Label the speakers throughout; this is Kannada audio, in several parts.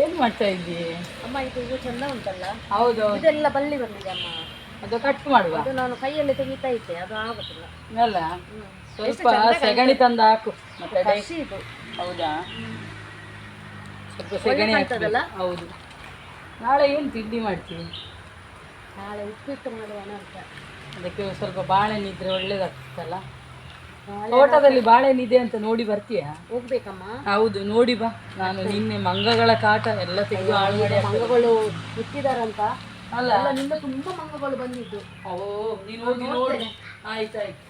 Speaker 1: ಏನ್ ಮಾಡ್ತಾ ಇದ್ದೀವಿ
Speaker 2: ಅಮ್ಮ ಇದು ಇದು ಚಂದ ಉಂಟಲ್ಲ?
Speaker 1: ಹೌದು
Speaker 2: ಇದೆಲ್ಲ ಬಳ್ಳಿ ಬಂದಿದೆ ಅಮ್ಮ.
Speaker 1: ಅದು ಕಟ್ ಮಾಡುವ.
Speaker 2: ಅದು ನಾನು ಕೈಯಲ್ಲಿ ತೆಗಿತಾ ಇದ್ದೆ ಅದು ಆಗುದಿಲ್ಲ.
Speaker 1: ಅಲ್ಲ? ಸ್ವಲ್ಪ ಸೆಗಣಿ ತಂದು ಹಾಕು. ಮತ್ತೆ
Speaker 2: ಹಸಿ ಇದು.
Speaker 1: ಹೌದಾ? ಸ್ವಲ್ಪ ಸೆಗಣಿ
Speaker 2: ಕಾಣ್ತದಲ್ಲ?
Speaker 1: ಹೌದು. ನಾಳೆ ಏನು ತಿಂಡಿ ಮಾಡ್ತೀವಿ
Speaker 2: ನಾಳೆ ಉಪ್ಪಿಟ್ಟು ಮಾಡುವನ ಅಂತ
Speaker 1: ಅದಕ್ಕೆ ಸ್ವಲ್ಪ ಬಾಳೆಹಣ್ಣು ಇದ್ರೆ ಒಳ್ಳೇದಾಗ್ತದಲ್ಲ? ತೋಟದಲ್ಲಿ ಬಾಳೆಹಣ್ಣಿದೆ ಅಂತ ನೋಡಿ ಬರ್ತೀಯ?
Speaker 2: ಹೋಗ್ಬೇಕಮ್ಮ.
Speaker 1: ಹೌದು ನೋಡಿ ಬಾ. ನಾನು ನಿನ್ನೆ ಮಂಗಗಳ ಕಾಟ ಎಲ್ಲ ತೆಗೆದು ಹಾಳು
Speaker 2: ಮಂಗಗಳು ಇಟ್ಟಿದಾರಂತ
Speaker 1: ಅಲ್ಲ.
Speaker 2: ನಿಂದ ತುಂಬಾ ಮಂಗಗಳು ಬಂದಿದ್ದು.
Speaker 1: ಓ ನೀನು ಹೋಗಿ ನೋಡಿ. ಆಯ್ತಾಯ್ತು.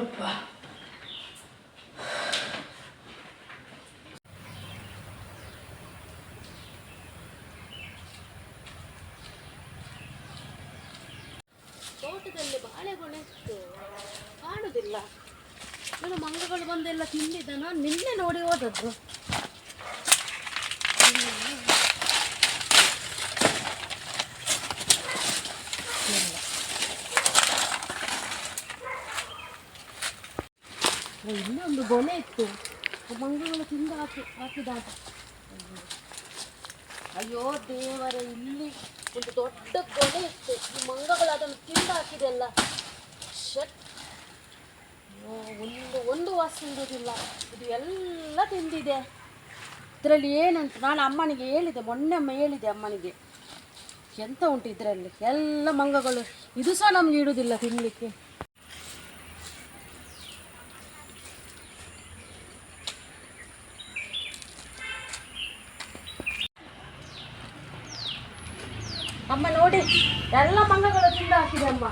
Speaker 1: ಅಪ್ಪ
Speaker 2: ತೋಟದಲ್ಲಿ ಬಾಳೆಗೊನೆ ಇತ್ತು ಕಾಣುದಿಲ್ಲ. ಮಂಗಗಳು ಬಂದೆಲ್ಲ ತಿಂದಿದ್ದ. ನಾನು ನಿನ್ನೆ ನೋಡಿ ಹೋದದ್ದು. ಓ, ಇಲ್ಲೊಂದು ಗೊನೆ ಇತ್ತು ಮಂಗಗಳು ತಿಂದು ಹಾಕಿ ಹಾಕಿದಾಗ. ಅಯ್ಯೋ ದೇವರೇ ಇಲ್ಲಿ ಒಂದು ದೊಡ್ಡ ಗೊನೆ ಇತ್ತು. ಈ ಮಂಗಗಳು ಅದನ್ನು ತಿಂದು ಹಾಕಿದೆಲ್ಲ ಶಟ್ ಒಂದು ಒಂದು ವಾಸನೆ ಇರೋದಿಲ್ಲ ಇದು ಎಲ್ಲ ತಿಂದಿದೆ. ಇದರಲ್ಲಿ ಏನಂತ ನಾನು ಅಮ್ಮನಿಗೆ ಹೇಳಿದೆ. ಮೊನ್ನೆ ಅಮ್ಮ ಹೇಳಿದೆ ಅಮ್ಮನಿಗೆ. ಎಂತ ಉಂಟು ಇದರಲ್ಲಿ? ಎಲ್ಲ ಮಂಗಗಳು. ಇದು ಸಹ ನಮ್ಗೆ ಇಡುವುದಿಲ್ಲ ತಿನ್ನಲಿಕ್ಕೆ ಅಮ್ಮ ನೋಡಿ ಎಲ್ಲ ಮಂಗಗಳು ತಿಂದು ಹಾಕಿದೆ ಅಮ್ಮ.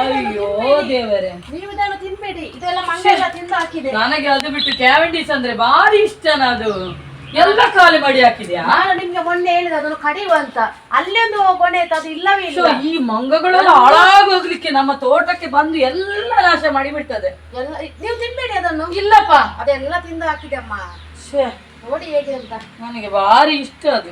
Speaker 1: ಅಯ್ಯೋ ದೇವರೇ.
Speaker 2: ನೀವು ಇದನ್ನು ತಿನ್ಬೇಡಿ. ಇದೆಲ್ಲ ಮಂಗ ಎಲ್ಲ ತಿಂದು ಹಾಕಿದೆ.
Speaker 1: ನನಗೆ ಅದು ಬಿಟ್ಟು ಕ್ಯಾವೆಂಡಿಸ್ ಅಂದ್ರೆ ಭಾರಿ ಇಷ್ಟನ ಅದು ಎಲ್ಲ ಖಾಲಿ ಮಾಡಿ ಹಾಕಿದ್ಯಾ?
Speaker 2: ನಾನು ನಿಮ್ಗೆ ಮೊನ್ನೆ ಹೇಳಿದ ಅದನ್ನು ಕಡಿಯುವ ಅಂತ. ಅಲ್ಲೊಂದು ಗೊನೆ ಅದು ಇಲ್ಲವೇ ಇಲ್ಲ.
Speaker 1: ಈ ಮಂಗಗಳೆಲ್ಲ ಹಾಳಾಗೋಗ್ಲಿಕ್ಕೆ ನಮ್ಮ ತೋಟಕ್ಕೆ ಬಂದು ಎಲ್ಲ ನಾಶ ಮಾಡಿ ಬಿಡ್ತದೆ
Speaker 2: ಎಲ್ಲ ನೀವು ತಿನ್ಬೇಡಿ ಅದನ್ನು.
Speaker 1: ಇಲ್ಲಪ್ಪ.
Speaker 2: ಅದೆಲ್ಲ ತಿಂದು ಹಾಕಿದೆ ಅಮ್ಮ. ನೋಡಿ ಹೇಗೆ ಅಂತ.
Speaker 1: ನನಗೆ ಭಾರಿ ಇಷ್ಟ ಅದು.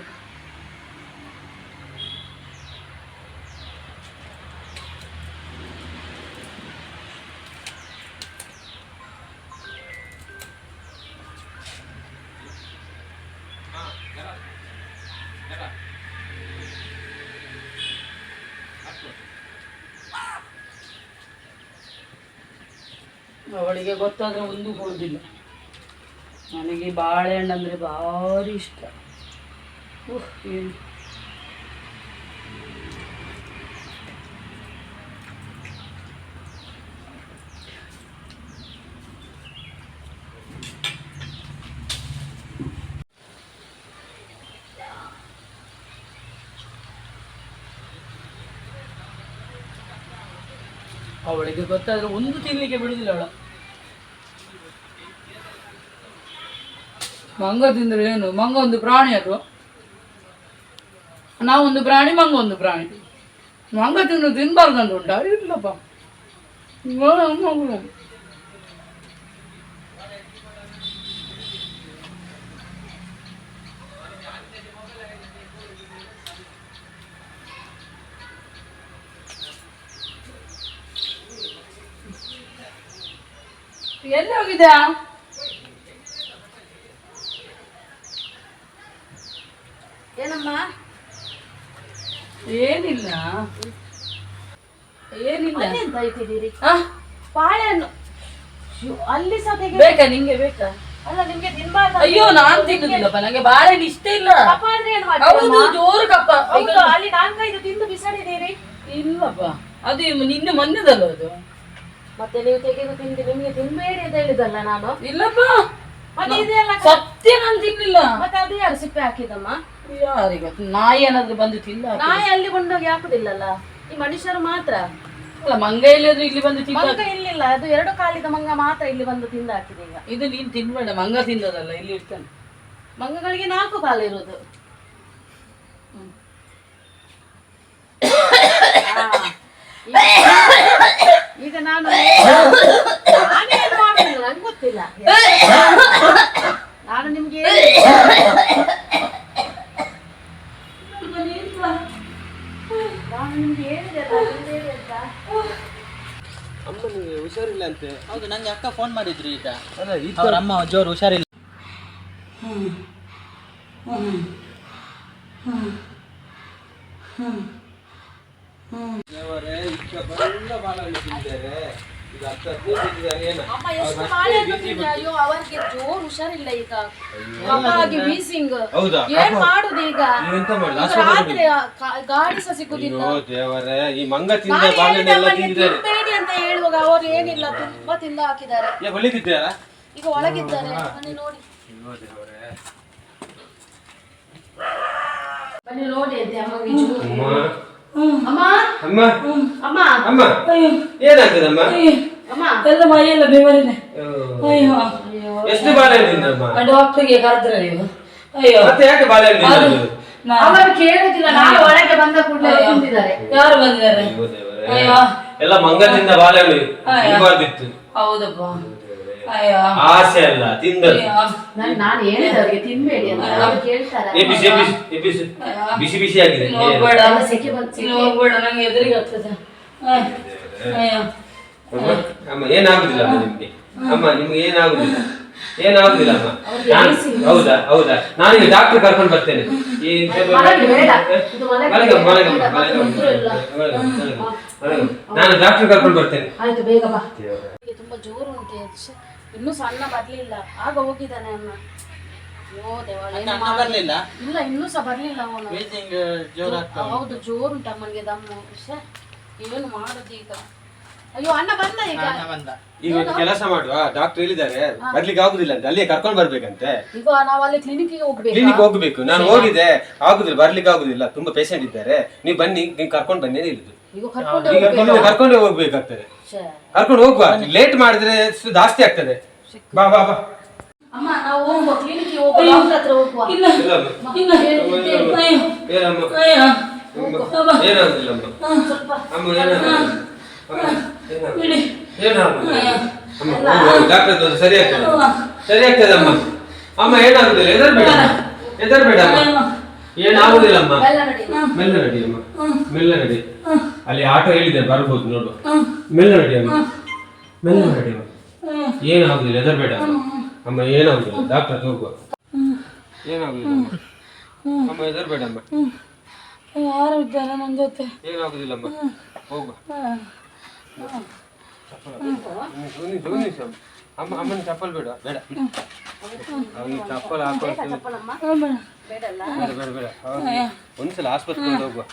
Speaker 1: ಅವಳಿಗೆ ಗೊತ್ತಾದ್ರೆ ಒಂದು ಹೋಗುದಿಲ್ಲ ನನಗೆ ಬಾಳೆಹಣ್ಣು ಅಂದರೆ ಭಾರಿ ಇಷ್ಟ. ಉಹ್, ಏನು? ಅವಳಿಗೆ ಗೊತ್ತಾದ್ರೆ ಒಂದು ತಿನ್ಲಿಕ್ಕೆ ಬಿಡುದಿಲ್ಲ ಅವಳ ಮಂಗ ತಿಂದ್ರೆ ಏನು ಮಂಗ ಒಂದು ಪ್ರಾಣಿ ಅದು ನಾವೊಂದು ಪ್ರಾಣಿ ಮಂಗ ಒಂದು ಪ್ರಾಣಿ ಮಂಗ ತಿನ್ನು ತಿನ್ಬಾರ್ದಂತ ಉಂಟಾ ಇಲ್ಲಪ್ಪ ಎಲ್ಲಿ ಹೋಗಿದ್ಯಾ?
Speaker 2: ಏನಮ್ಮ?
Speaker 1: ಏನಿಲ್ಲ. ಏನಿಲ್ಲ.
Speaker 2: ಎಂತ ಇಟ್ಟಿದ್ದೀರಿ
Speaker 1: ಆ,
Speaker 2: ಬಾಳೆಹಣ್ಣು ಅಯ್ಯೋ, ಅಲ್ಲಿ ಸಹ ತೆಗೆ
Speaker 1: ಬೇಕಾ ನಿಂಗೆ ಬೇಕಾ?
Speaker 2: ಅಲ್ಲ ನಿಮ್ಗೆ ತಿನ್ಬಾರ್ದು
Speaker 1: ಅಯ್ಯೋ ನಾನ್ ತಿನ್ನುದಿಲ್ಲಪ್ಪ ನಂಗೆ ಬಾಳೆಹಣ್ಣು ಇಷ್ಟ ಇಲ್ಲ.
Speaker 2: ಕಪ್ಪ ಏನ್
Speaker 1: ಹೌದು
Speaker 2: ಮಾಡ್ತೀರಮ್ಮ?
Speaker 1: ಜೋರು ಕಪ್ಪ
Speaker 2: ಹೌದು ಅಲ್ಲಿ ನಾಲ್ಕೈದು ತಿಂದು ಬಿಸಾಡಿದ್ದೀರಿ.
Speaker 1: ಇಲ್ಲಪ್ಪ ಅದು ನಿನ್ನೆ ಮೊನ್ನೆದಲ್ಲ ಅದು.
Speaker 2: ಮತ್ತೆ ನೀವು ತೆಗೆದು ತಿಂದು ನಿಮ್ಗೆ ತಿನ್ಬೇಡಿ ಅಂತ ಹೇಳಿದಲ್ಲ ನಾನು?
Speaker 1: ಇಲ್ಲಪ್ಪ.
Speaker 2: ಮತ್ತೆ ಇದೆಲ್ಲ
Speaker 1: ಸತ್ಯ ನಾನು ತಿನ್ನಿಲ್ಲ
Speaker 2: ಮತ್ತೆ ಅದು ಯಾರು ಸಿಪ್ಪೆ ಹಾಕಿದಮ್ಮ
Speaker 1: ಯಾರಿಗೊತ್ತು ನಾಯಿ ಏನಾದ್ರು ಬಂದು ತಿಂದ
Speaker 2: ನಾಯಿ ಅಲ್ಲಿ ಕೊಂಡೋಗಿ ಹಾಕುದಿಲ್ಲಲ್ಲ? ಈ ಮನುಷ್ಯರು ಮಾತ್ರ.
Speaker 1: ಅಲ್ಲ ಮಂಗ ಎಲ್ಲಿಯಾದ್ರೂ ಇಲ್ಲಿ ಬಂದು ತಿಂದ
Speaker 2: ಮಂಗ ಇಲ್ಲಿಲ್ಲ ಅದು ಎರಡು ಕಾಲಿದ ಮಂಗ ಮಾತ್ರ ಇಲ್ಲಿ ಬಂದು ತಿಂದು ಹಾಕಿದೆ ಈಗ.
Speaker 1: ಇದು ನೀನು ತಿನ್ಬೇಡ ಮಂಗ ತಿಂದದಲ್ಲ ಇಲ್ಲಿ ಇರ್ತಾನೆ.
Speaker 2: ಮಂಗಗಳಿಗೆ ನಾಲ್ಕು ಕಾಲ ಇರುವುದು. ಆ, ಈಗ ನಾನು ನಾನೇನು ಮಾಡೋದು ನಂಗೆ ಗೊತ್ತಿಲ್ಲ. ನಾನು ನಿಮ್ಗೆ ನಾನು
Speaker 3: ಅಂತ. ಹುಷಾರಿಲ್ಲ ಅಂತೆ.
Speaker 4: ಹೌದು ನಂಗೆ ಅಕ್ಕ ಫೋನ್ ಮಾಡಿದ್ರು ಈಗ.
Speaker 3: ಅಲ್ಲ
Speaker 4: ಅವ್ರ ಅಮ್ಮ ಜೋರು ಹುಷಾರಿಲ್ಲ.
Speaker 3: ಹ್ಞೂ ಹ್ಞೂ ಹ್ಞೂ ಹ್ಞೂ ಈಗ ಹತ್ತು ಹದಿನೈದು ಏನು
Speaker 2: ಅಮ್ಮ ಎಷ್ಟು ಅಯ್ಯೋ ಅವರಿಗೆ ಜೋರ್ ಹುಷಾರಿಲ್ಲ ಈಗ. ಅಮ್ಮಾಗಿ ವೀಸಿಂಗ್
Speaker 3: ಹೌದಾ?
Speaker 2: ಏನ್ ಮಾಡುದು ಈಗ?
Speaker 3: ನೀವೆಂತ ಮಾಡಿ
Speaker 2: ಈಗ ರಾತ್ರಿ ಕಾ- ಗಾಡಿ ಸಹ ಸಿಗುದಿಲ್ಲ.
Speaker 3: ಅಯ್ಯೋ ದೇವರೇ ಈ ಮಂಗ ತಿಂದ
Speaker 2: ನಾನು ಹೇಳಿದೆ
Speaker 3: ಬಾಳೆಹಣ್ಣೆಲ್ಲ
Speaker 2: ಅಮ್ಮನಿಗೆ
Speaker 3: ತಿಂದಿದ್ದಾರೆ.
Speaker 2: ತಿನ್ಬೇಡಿ ಅಂತ ಹೇಳುವಾಗ ಅವ್ರು ಏನಿಲ್ಲ ತುಂಬಾ ತಿಂದು ಹಾಕಿದ್ದಾರೆ.
Speaker 3: ಏ ಹೊಲಿತಿದ್ದಾರಾ
Speaker 2: ಈಗ ಒಳಗಿದ್ದಾರೆ. ಬನ್ನಿ ನೋಡಿ.
Speaker 3: ಅಯ್ಯೋ ದೇವರೇ.
Speaker 2: ಬನ್ನಿ ನೋಡಿ ಅಂತೆ ಅಮ್ಮ ವಿಜು.
Speaker 3: ಅಮ್ಮ.
Speaker 2: ಅಮ್ಮ?
Speaker 3: ಅಮ್ಮ?
Speaker 2: ಅಮ್ಮ?
Speaker 3: ಅಮ್ಮ? ಏನಾಗ್ತದಮ್ಮ?
Speaker 2: ಅಮ್ಮ?
Speaker 1: ಎಲ್ಲ ಮೈಯೆಲ್ಲ
Speaker 3: ಅಯ್ಯೋ.
Speaker 1: ಅಯ್ಯೋ.
Speaker 3: ಎಷ್ಟು ಬಾಳೆಹಣ್ಣು ಅಮ್ಮ
Speaker 1: ಡಾಕ್ಟರ್ಗೆ ಕರೆದ್ರ ನೀವು. ಅಯ್ಯೋ.
Speaker 3: ಮತ್ತೆ ಯಾಕೆ ಬಾಳೆಹಣ್ಣು
Speaker 2: ಅವರು ನಾನು ಒಳಗೆ ಬಂದ ಕೂಡಲೇ ತಿಂದಿದ್ದಾರೆ.
Speaker 1: ಯಾರು ಬಂದಿದ್ದಾರೆ?
Speaker 3: ಅಯ್ಯೋ.
Speaker 1: ಅಯ್ಯೋ.
Speaker 3: ಎಲ್ಲ ಬಾಳೆಹಣ್ಣು
Speaker 1: ಹೌದಪ್ಪ ಅಯ್ಯೋ.
Speaker 3: ಆಸೆ ಅಲ್ಲ ತಿಂದದ್ದು.
Speaker 2: ನಾನು ನಾನು ಹೇಳಿದೆ ಅವರಿಗೆ ತಿನ್ಬೇಡಿ ಅಂತ. ಅವ್ರು ಕೇಳ್ತಾರೆ.
Speaker 3: ಏ ಬಿಸಿ ಬಿಸಿ ಏ ಬಿಸಿ. ಬಿಸಿ ಬಿಸಿ ಆಗಿದೆ.
Speaker 1: ಇನ್ನು ಹೋಗ್ಬೇಡ.
Speaker 2: ಎಲ್ಲ ಸೆಕೆ ಬಂದು
Speaker 1: ಇನ್ನು ಹೋಗ್ಬೇಡ. ನಂಗೆ ಎದುರಿಗೆ ಆಗ್ತದೆ. ಅಯ್ಯೋ.
Speaker 3: ಅಮ್ಮ ಅಮ್ಮ ಏನಾಗುದಿಲ್ಲ ಅಮ್ಮ ನಿಮ್ಗೆ? ಅಮ್ಮ ನಿಮ್ಗೆ ಏನಾಗುದಿಲ್ಲ? ಏನಾಗುದಿಲ್ಲ ಅಮ್ಮ? ನಾನು- ಹೌದಾ ಹೌದಾ? ನಾನೀಗ ಡಾಕ್ಟರ್ ಕರ್ಕೊಂಡು ಬರ್ತೇನೆ. ಈ ಮಲಗಮ್ಮ, ಮಲಗಮ್ಮ, ಮಲಗಮ್ಮ. ನಾನು ಡಾಕ್ಟರ್ ಕರ್ಕೊಂಡು ಬರ್ತೇನೆ.
Speaker 2: ಆಯ್ತು ಬೇಗ ಬಾ. ಈಗ ತುಂಬಾ ಜೋರು ಇನ್ನೂ ಸಣ್ಣ ಬರ್ಲಿಲ್ಲ. ಆಗ ಹೋಗಿದ್ದಾನೆ ಅಮ್ಮ. ದೇವ ಏನು
Speaker 4: ಅಣ್ಣ
Speaker 2: ಮಾಡಿ-
Speaker 4: ಬರ್ಲಿಲ್ಲ?
Speaker 2: ಇಲ್ಲ ಇನ್ನೂ ಸಹ ಬರ್ಲಿಲ್ಲ ಅವನು.
Speaker 4: ಉಂಟು.
Speaker 2: ಹೌದು ಜೋರು ಉಂಟು ಅಮ್ಮನಿಗೆ ದಮ್ಮು. ಏನು ಮಾಡುದು ಈಗ? ಅಯ್ಯೋ ಅಣ್ಣ ಬಂದ ಈಗ?
Speaker 4: ಅಣ್ಣ ಬಂದ.
Speaker 3: ಈಗ ಒಂದು ಕೆಲಸ ಮಾಡುವ. ಡಾಕ್ಟರ್ ಹೇಳಿದ್ದಾರೆ ಬರ್ಲಿಕ್ಕೆ ಆಗುದಿಲ್ಲ ಅಂತ. ಅಲ್ಲಿಗೆ ಕರ್ಕೊಂಡು ಬರ್ಬೇಕಂತೆ.
Speaker 2: ಈಗ ನಾವು ಅಲ್ಲಿ ಕ್ಲಿನಿಕ್ಗೆ ಹೋಗ್ಬೇಕು.
Speaker 3: ಕ್ಲಿನಿಕ್ ಹೋಗ್ಬೇಕು. ನಾನು ಹೋಗಿದೆ. ಆಗುದಿಲ್ಲ ಬರ್ಲಿಕ್ಕೆ ಆಗುದಿಲ್ಲ. ತುಂಬಾ ಪೇಷಂಟ್ ಇದ್ದಾರೆ. ನೀವು ಬನ್ನಿ ನೀವು ಕರ್ಕೊಂಡು ಬನ್ನಿ ಅಂತ ಹೇಳಿದ್ರು.
Speaker 2: ಈಗ ಕರ್ಕೊಂಡು
Speaker 3: ಈಗ ನೀವು ಕರ್ಕೊಂಡೇ ಹೋಗ್ಬೇಕಾಗ್ತದೆ. ಕರ್ಕೊಂಡು ಹೋಗುವ. ಲೇಟ್ ಮಾಡಿದ್ರೆ ಸು- ಜಾಸ್ತಿ ಆಗ್ತದೆ. ಬಾ ಬಾ ಬಾ.
Speaker 2: ಅಮ್ಮ ನಾವು ಹೋಗುವ. ಕ್ಲಿನಿಕ್ಗೆ ಹೋಗುವ. ಡಾಕ್ಟರ್ ಹತ್ರ ಹೋಗುವ.
Speaker 1: ಇಲ್ಲ
Speaker 3: ಇಲ್ಲ
Speaker 1: ಇಲ್ಲ ಅಯ್ಯೋ
Speaker 3: ಏನಮ್ಮ? ಅಮ್ಮ, ಡಾಕ್ಟರ್ ಸರಿ ಆಗ್ತದೆ. ಸರಿ ಆಗ್ತದೆ ಅಮ್ಮ. ಅಮ್ಮ ಏನಾಗುದಿಲ್ಲ? ಎದರ್ಬೇಡ ಎದರ್ಬೇಡ ಅಮ್ಮ. ಏನಾಗುದಿಲ್ಲ ಅಮ್ಮ
Speaker 2: ಬೆಲ್ಲ ನಡಿ
Speaker 3: ಮೆಲ್ಲ ನಡಿ ಅಮ್ಮ ಮೆಲ್ಲ ನಡಿ ಅಲ್ಲಿ ಆಟೋ ಹೇಳಿದೆ ಬರ್ಬೋದು ನೋಡು. ಮೆಲ್ಲ ನಡಿ ಅಮ್ಮ ಮೆಲ್ಲ ನಡಿ ಅಮ್ಮ ಏನಾಗುದಿಲ್ಲ ಹೆದರ್ಬೇಡ ಅಮ್ಮ ಅಮ್ಮ ಏನಾಗುದಿಲ್ಲ. ಡಾಕ್ಟರ್ ಹೋಗುವ. ಏನಾಗುದಿಲ್ಲ? ಅಮ್ಮ. ಹೆದರ್ಬೇಡ ಅಮ್ಮ.
Speaker 1: ಯಾರು ಇದ್ದಾರೆ ನನ್ನ ಜೊತೆ?
Speaker 3: ಏನಾಗುದಿಲ್ಲ ಅಮ್ಮ? ಹೋಗುವ. ಅಮ್ಮ. ಅಮ್ಮ ಅಮ್ಮನ ಚಪ್ಪಲ್ ಬೇಡ. ಬೇಡ. ಅವನಿಗೆ ಚಪ್ಪಲ್ ಹಾಕೊಳ್ತೀನಿ ಬೇಡ ಬೇಡ ಬೇಡ. ಒಂದ್ಸಲ ಆಸ್ಪತ್ರೆಗೆ ಹೋಗುವ